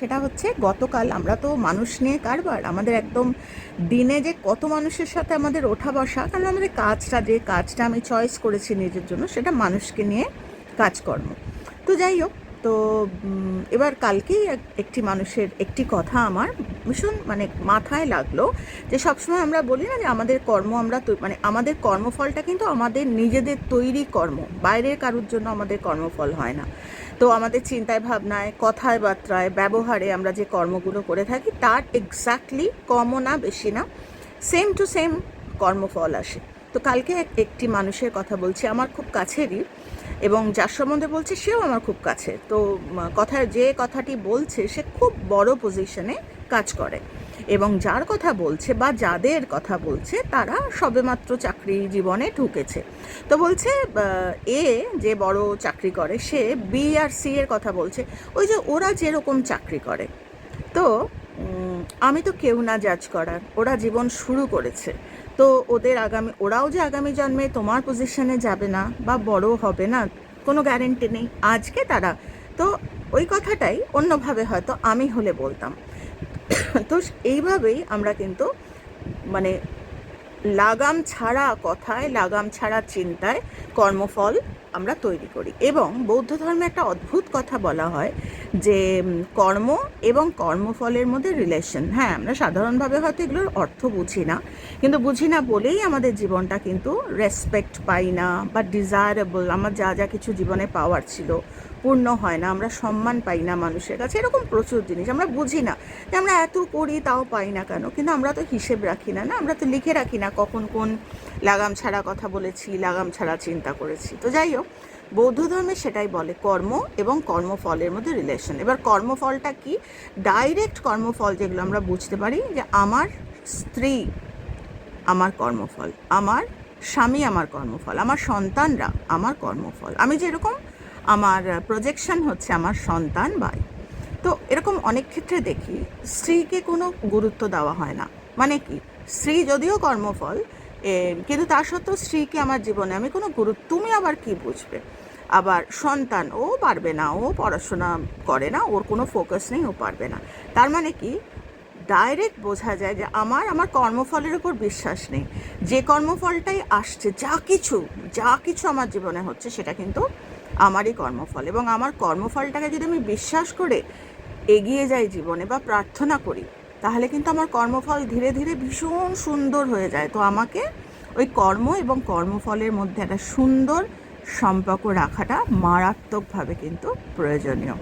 সেটা হচ্ছে গতকাল আমরা তো মানুষ নিয়ে কারবার, আমাদের একদম দিনে যে কত মানুষের সাথে আমাদের ওঠা বসা, কারণ আমাদের কাজটা, যে কাজটা আমি চয়েস করেছি নিজের জন্য, সেটা মানুষকে নিয়ে কাজকর্ম। তো যাই হোক, তো এবার কালকেই এক- একটি মানুষের একটি কথা আমার ভীষণ মানে মাথায় লাগল যে সবসময় আমরা বলি না যে আমাদের কর্ম আমরা মানে আমাদের কর্মফলটা কিন্তু আমাদের নিজেদের তৈরি কর্ম, বাইরের কারোর জন্য আমাদের কর্মফল হয় না। তো আমাদের চিন্তায়, ভাবনায়, কথায়, বার্তায়, ব্যবহারে আমরা যে কর্মগুলো করে থাকি, তার এক্স্যাক্টলি কমও না, বেশি না। সেম টু সেম কর্মফল আসে। তো কালকে একটি মানুষের কথা বলছি, আমার খুব কাছেরই এবং যার সম্বন্ধে বলছে, সেও আমার খুব কাছে। তো কথা যে কথাটি বলছে, সে খুব বড় পজিশনে কাজ করে। এবং যার কথা বলছে বা যাদের কথা বলছে তারা সবেমাত্র চাকরি জীবনে ঢুকেছে। তো বলছে এ যে বড় চাকরি করে, সে বি আর সি এর কথা বলছে, ওই যে ওরা যেরকম চাকরি করে। তো আমি তো কেউ না জাজ করার, ওরা জীবন শুরু করেছে। তো ওদের আগামী, ওরাও যে আগামী জন্মে তোমার পজিশনে যাবে না বা বড় হবে না, কোনো গ্যারেন্টি নেই, আজকে তারা, তো ওই কথাটাই অন্যভাবে হয়তো আমি হলে বলতাম। তো এইভাবেই আমরা কিন্তু মানে লাগাম ছাড়া কথায়, লাগাম ছাড়া চিন্তায় কর্মফল আমরা তৈরি করি। এবং বৌদ্ধ ধর্মে একটা অদ্ভুত কথা বলা হয় যে কর্ম এবং কর্মফলের মধ্যে রিলেশন হ্যাঁ আমরা সাধারণভাবে হয়তো এগুলোর অর্থ বুঝি না, কিন্তু বুঝি না বলেই আমাদের জীবনটা কিন্তু রেসপেক্ট পাই না বা ডিজায়ারেবল আমার যা যা কিছু জীবনে পাওয়ার ছিল, পূর্ণ হয় না, আমরা সম্মান পাই না মানুষের কাছে, এরকম প্রচুর জিনিস, আমরা বুঝি না যে আমরা এত করি, তাও পাই না কেন, কিন্তু আমরা তো হিসেব রাখি না না? আমরা তো লিখে রাখি না কখন কোন লাগাম ছাড়া কথা বলেছি, লাগাম ছাড়া চিন্তা করেছি। তো যাই হোক, বৌদ্ধ ধর্মে সেটাই বলে কর্ম এবং কর্মফলের মধ্যে রিলেশন এবার কর্মফলটা কি? ডাইরেক্ট কর্মফল যেগুলো আমরা বুঝতে পারি যে আমার স্ত্রী আমার কর্মফল, আমার স্বামী আমার কর্মফল, আমার সন্তানরা আমার কর্মফল। আমি যেরকম আমার প্রজেকশন হচ্ছে আমার সন্তান বাই তো এরকম অনেক ক্ষেত্রে দেখি, স্ত্রীকে কোনো গুরুত্ব দেওয়া হয় না। মানে কি? স্ত্রী যদিও কর্মফল কিন্তু তা সত্ত্বেও স্ত্রীকে আমার জীবনে আমি কোনো গুরুত্ব, তুমি আবার কি বুঝবে? আবার সন্তান, ও পারবে না, ও পড়াশোনা করে না, ওর কোনো ফোকাস নেই, ও পারবে না। তার মানে কি? ডাইরেক্ট বোঝা যায় যে আমার আমার কর্মফলের উপর বিশ্বাস নেই। যে কর্মফলটাই আসছে, যা কিছু যা কিছু আমার জীবনে হচ্ছে, সেটা কিন্তু আমারই কর্মফল। এবং আমার কর্মফলটাকে যদি আমি বিশ্বাস করে এগিয়ে যাই জীবনে বা প্রার্থনা করি তাহলে কিন্তু আমার কর্মফল ধীরে ধীরে ভীষণ সুন্দর হয়ে যায়। তো আমাকে ওই কর্ম এবং কর্মফলের মধ্যে একটা সুন্দর সম্পর্ক রাখাটা মারাত্মকভাবে কিন্তু প্রয়োজনীয়।